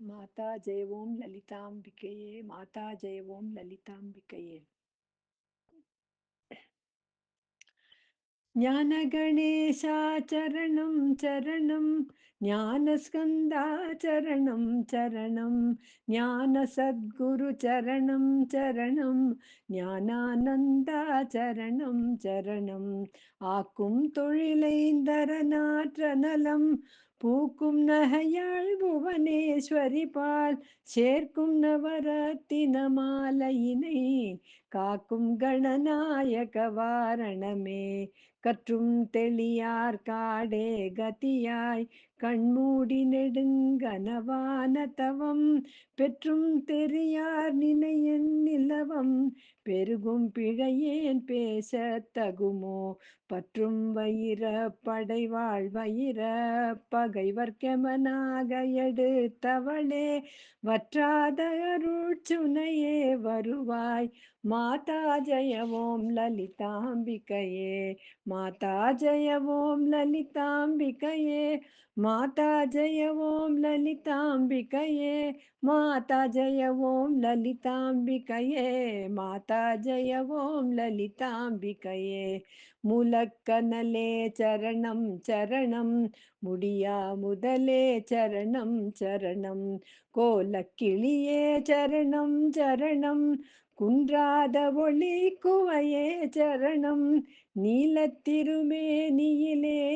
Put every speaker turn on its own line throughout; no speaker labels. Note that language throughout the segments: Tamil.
மாதா ஜெய ஓம் லலிதாம்பிகையே மாதா ஜெய ஓம் லலிதாம்பிகையே. ஞானகணேசா சரணம் சரணம். ஞானஸ்கந்தா சரணம் சரணம். ஞான சத்குரு சரணம். சரணம் பூக்கும் நகையாள் புவனேஸ்வரி பால் சேர்க்கும் நவரத்தின மாலையினை காக்கும் கணநாயக வாரணமே. கற்றும் தெளியார் காடே கதியாய் கண்மூடி நெடுங்கனவான தவம் பெற்றும் தெரியார் நினையன் நிலவம் பெருகும் பிழையேன் பேச தகுமோ பற்றும் வயிற படைவாழ் வயிற பகைவர்க்கமனாக எடுத்தவளே வற்றாத அருட்சுனையே வருவாய் மாதா ஜெயவோம் ஓம் லலிதாம்பிகையே மாதா ஜெயவோம் ஓம் லலிதாம்பிகையே மாதா ஜெய ஓம் லலிதாம்பிகையே மாதா ஜெய ஓம் லலிதாம்பிகையே மாதா ஜெய ஓம் லலிதாம்பிகையே முலக்கனலே சரணம் சரணம். முடியா முதலே சரணம் சரணம். கோலக்கிளியே சரணம் சரணம். குன்றாத ஒளி குவையே சரணம். நீலத்திருமேனியிலே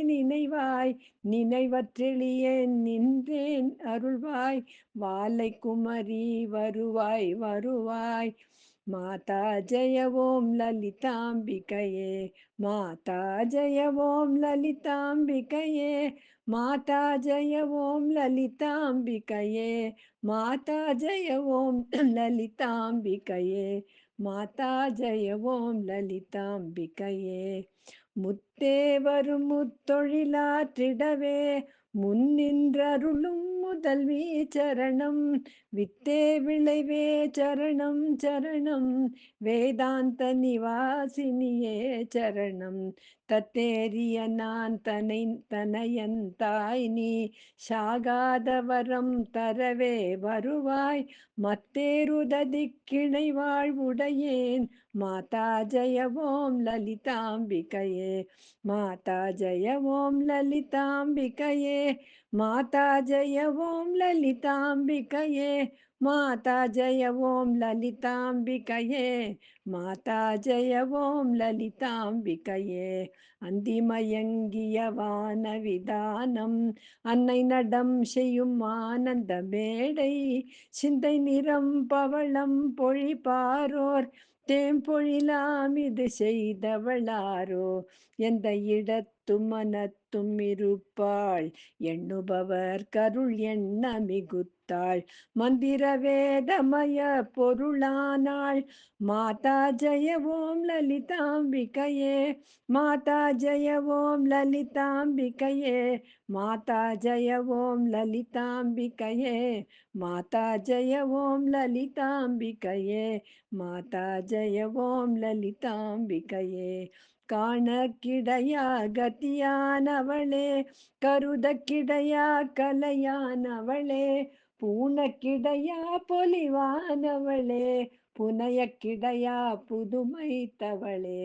நினைவாய். நினைவற்றெளியேன் நின்றேன் அருள்வாய். வாலை குமரி வருவாய் வருவாய். மாதா ஜெய ஓம் லலிதாம்பிகையே மாதா ஜெய ஓம் லலிதாம்பிகையே மாதா ஜெய ஓம் லலிதாம்பிகையே மாதா ஜெய ஓம் லலிதாம்பிகையே மாதா ஜெய ஓம் லலிதாம்பிகையே. முத்தே வரும் முத்தொழிலாற்றிடவே முன்னின்றருளும் முதல்வி சரணம். வித்தே விளைவே சரணம் சரணம். வேதாந்த நிவாசினியே சரணம். தத்தேரிய நான் தனை தனையன் தாய் நீ. சாகாதவரம் தரவே வருவாய். மத்தேருததி கிணை வாழ்வுடையேன் மாதா ஜெய ஓம் லலிதாம்பிகையே. மாதா ஜெய ஓம் லலிதாம்பிகையே. மாதா ஜெய ஓம் லலிதாம்பிகையே மாதா ஜெய ஓம் லலிதாம்பிகையே மாதா ஜெய ஓம் லலிதாம்பிகையே. அந்திமயங்கிய வான விதானம் அன்னை நடம் செய்யும் ஆனந்த மேடை சிந்தை நிறம் பவளம் பொழிப்பாரோர் தேம்பொழிலாம் இது செய்தவளாரோ எந்த இடத்து மனத்தும் இருப்பாள். எண்ணுபவர் கருள் எண்ண மிகுத்தாள் மந்திர வேதமய பொருளானாள். மாதா ஜய ஓம் லலிதாம்பிகையே. மாதா ஜய ஓம் லலிதாம்பிகையே. மாதா ஜய ஓம் லலிதாம்பிகையே. மாதா ஜய ஓம் லலிதாம்பிகையே. மாதா ஜய ஓம் லலிதாம்பிகையே. காணக்கிடையா கிடையா கதியானவளே கருத கலையானவளே பூனக்கிடையா பொலிவானவளே புனையக்கிடையா புதுமைத்தவளே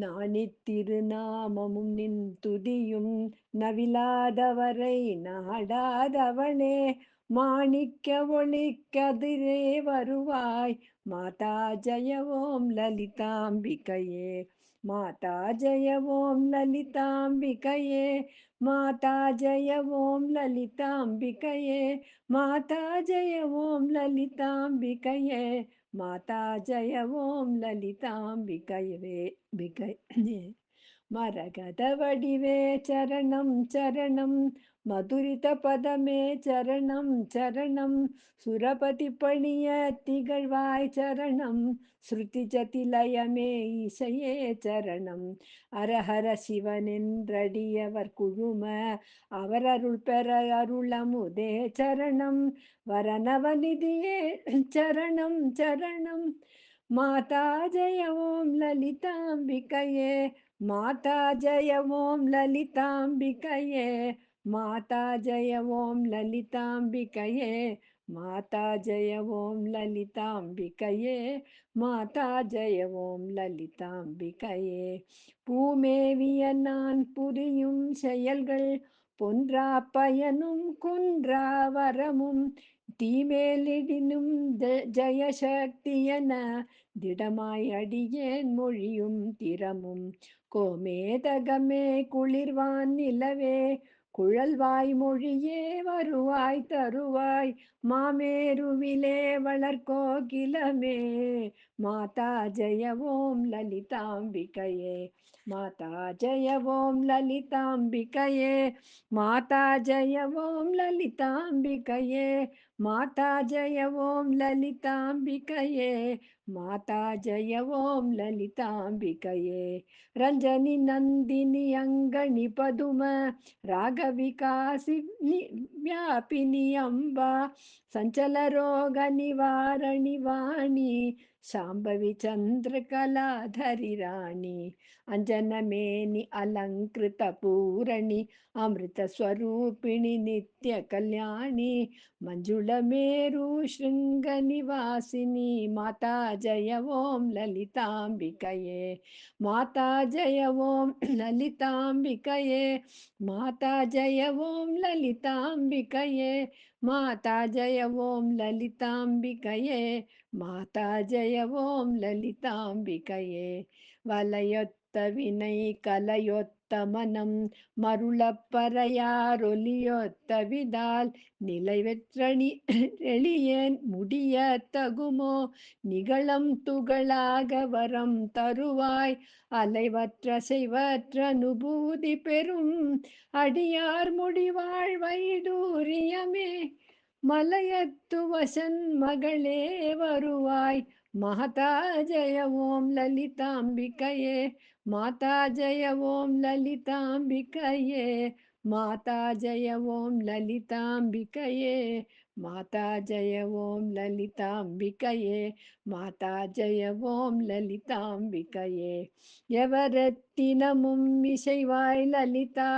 நாணித்திருநாமமும் நின் துதியும் நவிலாதவரை நாடாதவளே மாணிக்க ஒளி கதிரே வருவாய் மாதா ஜெய லலிதாம்பிகையே. மாதா ஜெய ஓம் லலிதாம்பிகையே மாதா ஜெய ஓம் லலிதாம்பிகையே மாதா ஜெய ஓம் லலிதாம்பிகையே மாதா ஜெய ஓம் லலிதாம்பிகையே பிகையே மரகத வடிவே சரணம் சரணம். மதுரிதபதமே சரணம் சரணம். சுரபதி பணிய திகழ்வாய் சரணம். ஸ்ருதி ஜதிலயமே இசையே சரணம். அரஹர சிவனென்றடியவர் குழும அவரருள் பெற அருளமுதே சரணம். வரநவநிதியே சரணம் சரணம். மாதா ஜெய ஓம் லலிதாம்பிகையே மாதா ஜெய ஓம் லலிதாம்பிகையே. மாதா ஜய ஓம் லலிதாம்பிகையே மாதா ஜய ஓம் லலிதாம்பிகையே மாதா ஜய ஓம் லலிதாம்பிகையே. பூமேவிய நான் புரியும் செயல்கள் பொன்றா பயனும் குன்றா வரமும் தீமேலிடினும் ஜெயசக்தியன திடமாய் அடியேன் மொழியும் திறமும். கோமேதகமே குளிர்வான் நிலவே குழல்வாய் மொழியே வருவாய் தருவாய் மாமேருவிலே வளர்கோகிலமே. மாதா ஜெய ஓம் லலிதாம்பிகையே மாதா ஜெய ஓம் லலிதாம்பிகையே மாதா ஜெய ஓம் லலிதாம்பிகையே. మాతా జయ ఓం లలితాంబికయే మాతా జయ ఓం లలితాంబికయే. రంజని నందిని అంగణి పదుమ రాగవికాసి వ్యాపిని అంబా సంచల రోగ నివారణి వాణి శాంభవి చంద్రకళాధరి రాణి అంజనమేని అలంకృత పూరణి అమృత స్వరూపిణి నిత్య కళ్యాణి మంజుళ शृङ्गनिवासिनि माता जय ॐ ललिताम्बिकये माता जय ॐ ललिताम्बिकये माता जय ॐ ललिताम्बिकये माता जय ॐ ललिताम्बिकये माता जय ॐ ललिताम्बिकये வலையொத்த வினை கலையொத்த மனம் மருளப்பறையாரொலியொத்த விதால் நிலைவெற்றணி எளியேன் முடிய தகுமோ நிகழம் துகளாக வரம் தருவாய். அலைவற்ற செய்வற்ற அனுபூதி பெறும் அடியார் முடிவாழ் வைடூரியமே மலையத்து வசன் மகளே வருவாய். மாதா ஜெய ஓம் லலிதாம்பிகையே மாதா ஜெய ஓம் லலிதாம்பிகையே மாதா ஜெய ஓம் லலிதாம்பிகையே மாதா ஜெய ஓம் லலிதாம்பிகையே மாதா ஜெய ஓம் லலிதாம்பிகையே. எவரத்தினமும் இசைவாய் லலிதா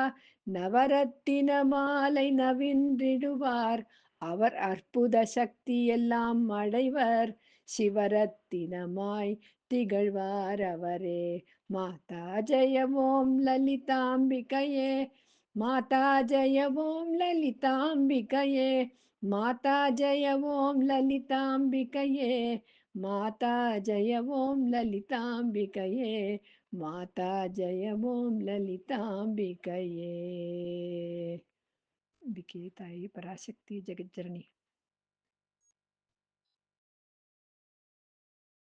நவரத்தின மாலை நவின்றிடுவார். அவர் அற்புத சக்தி எல்லாம் அடைவர். शिवरत्तिनमाय् तिगळ्वारवरे। माता जय ॐ ललिताम्बिकये। माता जय ॐ ललिताम्बिकये। माता जय ॐ ललिताम्बिकये। माता जय ॐ ललिताम्बिकये। माता जय ॐ ललिताम्बिकये। बिके पराशक्ति जगज्जननी।